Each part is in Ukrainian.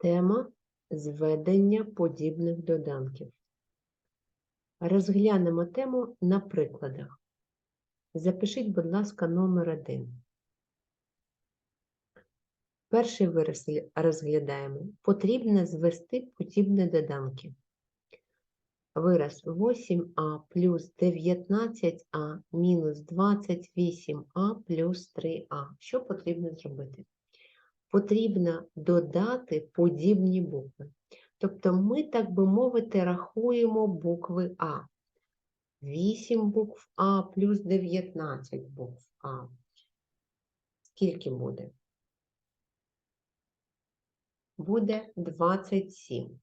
Тема зведення подібних доданків. Розглянемо тему на прикладах. Запишіть, будь ласка, номер один. Перший вираз розглядаємо. Потрібно звести подібні доданки. Вираз 8а плюс 19а мінус 28а плюс 3а. Що потрібно зробити? Потрібно додати подібні букви. Тобто ми, так би мовити, рахуємо букви А. 8 букв А плюс 19 букв А. Скільки буде? Буде 27.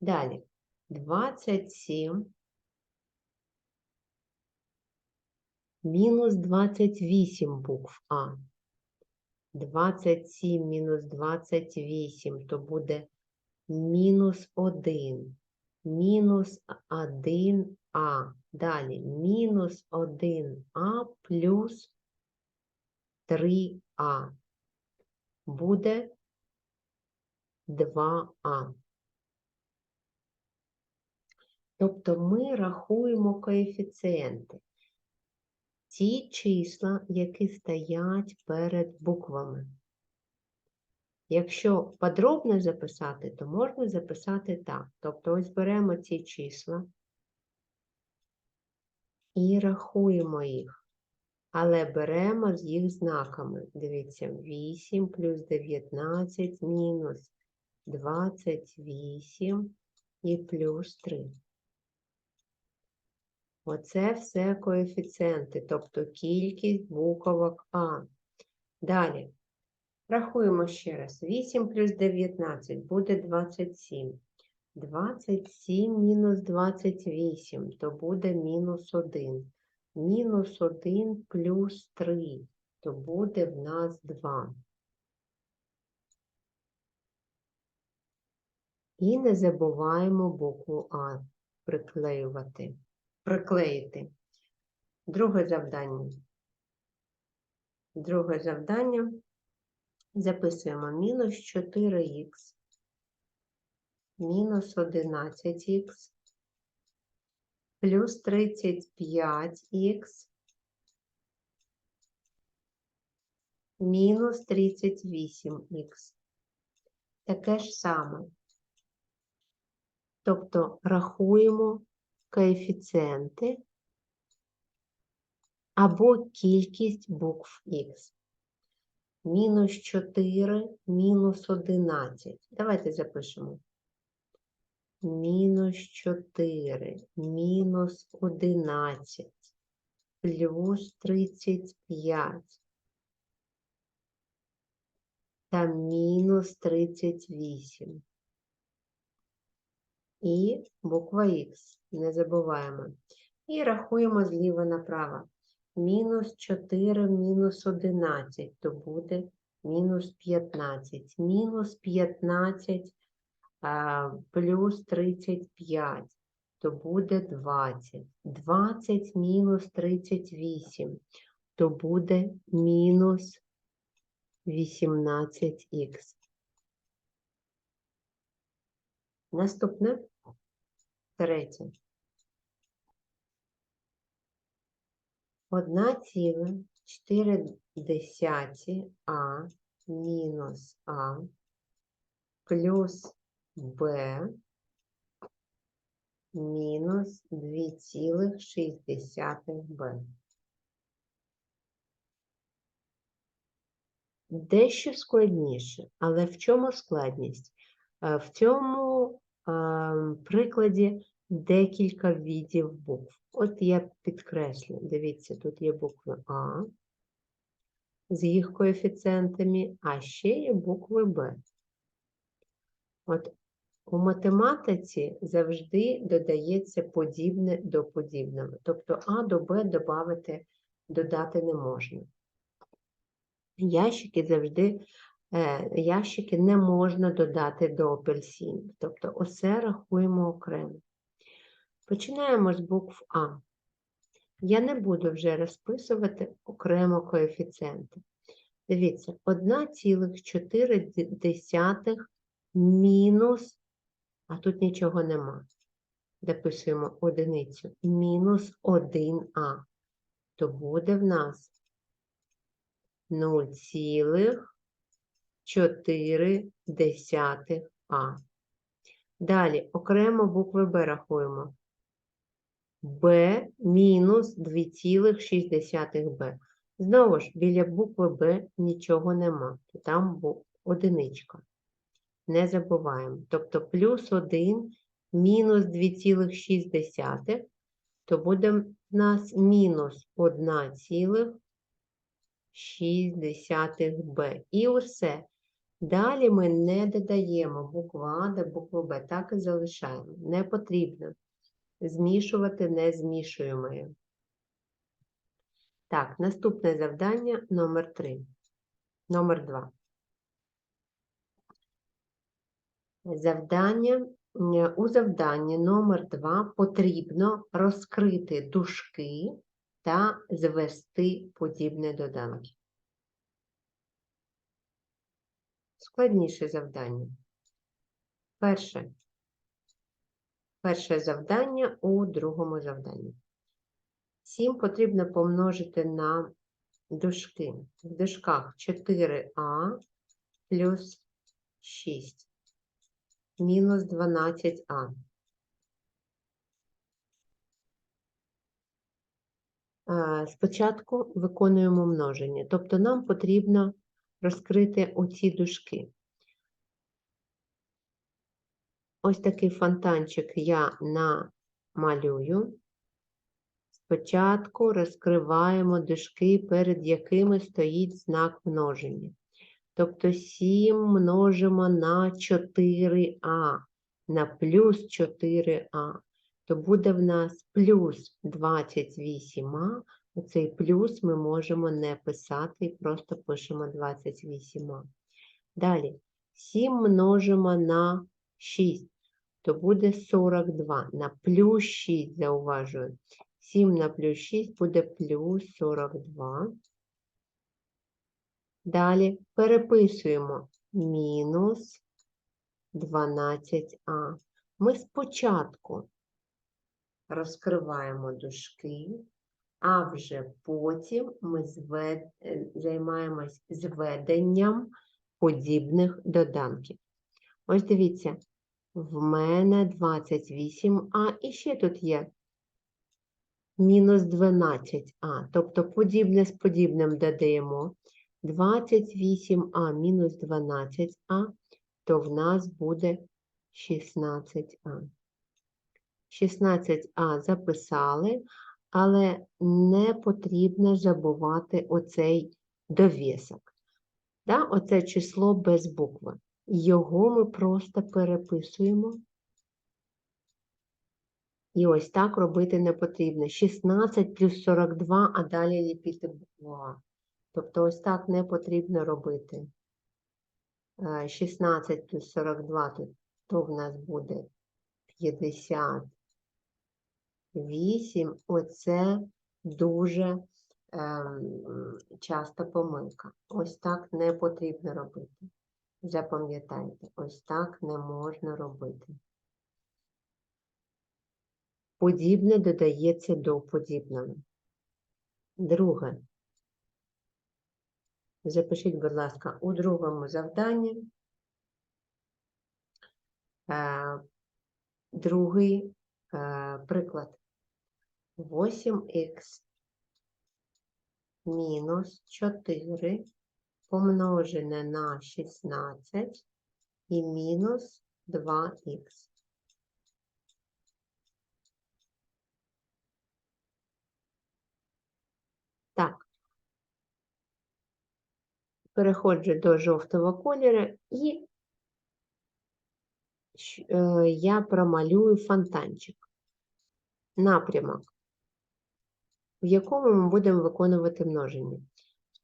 Далі. 27 мінус 28 букв А. 27 мінус 28, то буде мінус 1. Мінус 1а. Далі мінус 1а плюс 3а. Буде 2а. Тобто ми рахуємо коефіцієнти. Ті числа, які стоять перед буквами. Якщо подробно записати, то можна записати так. Тобто ось беремо ці числа і рахуємо їх. Але беремо з їх знаками. Дивіться, 8 плюс 19 мінус 28 і плюс 3. Оце все коефіцієнти, тобто кількість буковок А. Далі. Рахуємо ще раз. 8 плюс 19 буде 27. 27 мінус 28, то буде мінус 1. Мінус 1 плюс 3, то буде в нас 2. І не забуваємо букву А приклеювати. Приклеїти. Друге завдання. Друге завдання. Записуємо мінус 4х, мінус 11х, плюс 35х, мінус 38х. Таке ж саме. Тобто рахуємо коефіцієнти або кількість букв х. Мінус 4, мінус 11. Давайте запишемо. Мінус 4, мінус 11, плюс 35 та мінус 38. І буква Х, не забуваємо. І рахуємо зліва направо. Мінус 4 мінус 11, то буде мінус 15. Мінус 15 а, плюс 35, то буде 20. 20 мінус 38, то буде мінус 18х. Наступне, третє. Одна ціла 4 десяті А мінус А плюс Б мінус 2,6 Б. Дещо складніше, але в чому складність? Е, В цьому е, прикладі декілька видів букв. От я підкреслю. Дивіться, тут є букви А з їх коефіцієнтами, а ще є букви Б. От у математиці завжди додається подібне до подібного. Тобто А до Б додати, додати не можна. Ящики завжди, е, ящики не можна додати до апельсинів. Тобто усе рахуємо окремо. Починаємо з букв А. Я не буду вже розписувати окремо коефіцієнти. Дивіться, 1,4 мінус, а тут нічого нема. Дописуємо одиницю. Мінус 1а. То буде в нас 0,4а. Далі окремо букви Б рахуємо. Б мінус 2,6Б. Знову ж, біля букви Б нічого нема. Там одиничка. Не забуваємо. Тобто плюс 1 мінус 2,6, то буде в нас мінус 1,6Б. І усе. Далі ми не додаємо букву А до букви Б. Так і залишаємо. Не потрібно. Змішувати не змішуємо. її. Так, наступне завдання номер 3. Номер 2. Завдання, е, у завданні номер 2 потрібно розкрити дужки та звести подібні доданки. Складніше завдання. Перше. Перше завдання у другому завданні. 7 потрібно помножити на дужки. В дужках 4а плюс 6 мінус 12а. Спочатку виконуємо множення, тобто нам потрібно розкрити оці дужки. Ось такий фонтанчик я намалюю. Спочатку розкриваємо дужки, перед якими стоїть знак множення. Тобто 7 множимо на 4а, на плюс 4а, то буде в нас плюс 28а. Оцей плюс ми можемо не писати, і просто пишемо 28а. Далі 7 множимо на 6, то буде 42. На плюс 6, зауважую. 7 на плюс 6 буде плюс 42. Далі переписуємо мінус 12а. Ми спочатку розкриваємо дужки, а вже потім ми звед... займаємось зведенням подібних доданків. Ось дивіться, в мене 28а, і ще тут є мінус 12а. Тобто подібне з подібним додаємо 28а мінус 12а, то в нас буде 16а. 16а записали, але не потрібно забувати оцей довісок. Да? Оце число без букви. Його ми просто переписуємо. І ось так робити не потрібно. 16 плюс 42, а далі ліпити букву. Тобто ось так не потрібно робити. Е, 16 плюс 42, то, то в нас буде 58. Оце дуже ем, часта помилка. Ось так не потрібно робити. Запам'ятайте, ось так не можна робити. Подібне додається до подібного. Друге. Запишіть, будь ласка, у другому завданні. Е, другий е, приклад. 8х мінус 4 помножене на 16 і мінус 2х. Так. Переходжу до жовтого кольору і е, я промалюю фонтанчик. Напрямок, в якому ми будемо виконувати множення.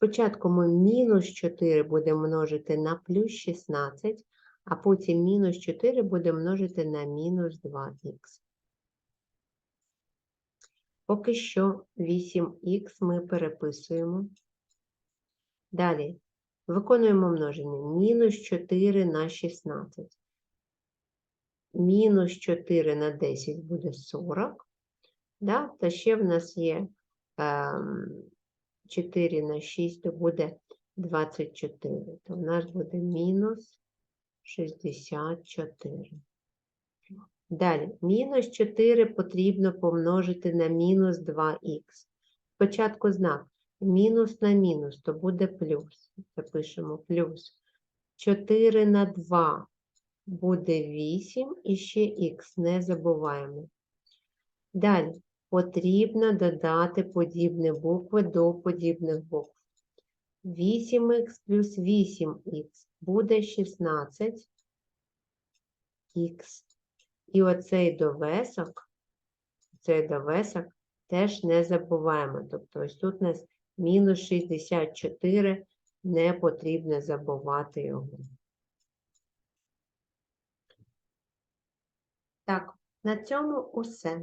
Спочатку ми мінус 4 будемо множити на плюс 16, а потім мінус 4 будемо множити на мінус 2х. Поки що 8х ми переписуємо. Далі Виконуємо множення. Мінус 4 на 16. Мінус 4 на 10 буде 40. Да? Та ще в нас є ем, 4 на 6, то буде 24. То в нас буде мінус 64. Далі, мінус 4 потрібно помножити на мінус 2х. Спочатку знак мінус на мінус, то буде плюс. Запишемо плюс. 4 на 2 буде 8 і ще х, не забуваємо. Далі, потрібно додати подібні букви до подібних букв. 8х плюс 8х буде 16х. І оцей довесок, цей довесок теж не забуваємо. Тобто ось тут у нас мінус 64, не потрібно забувати його. Так, на цьому усе.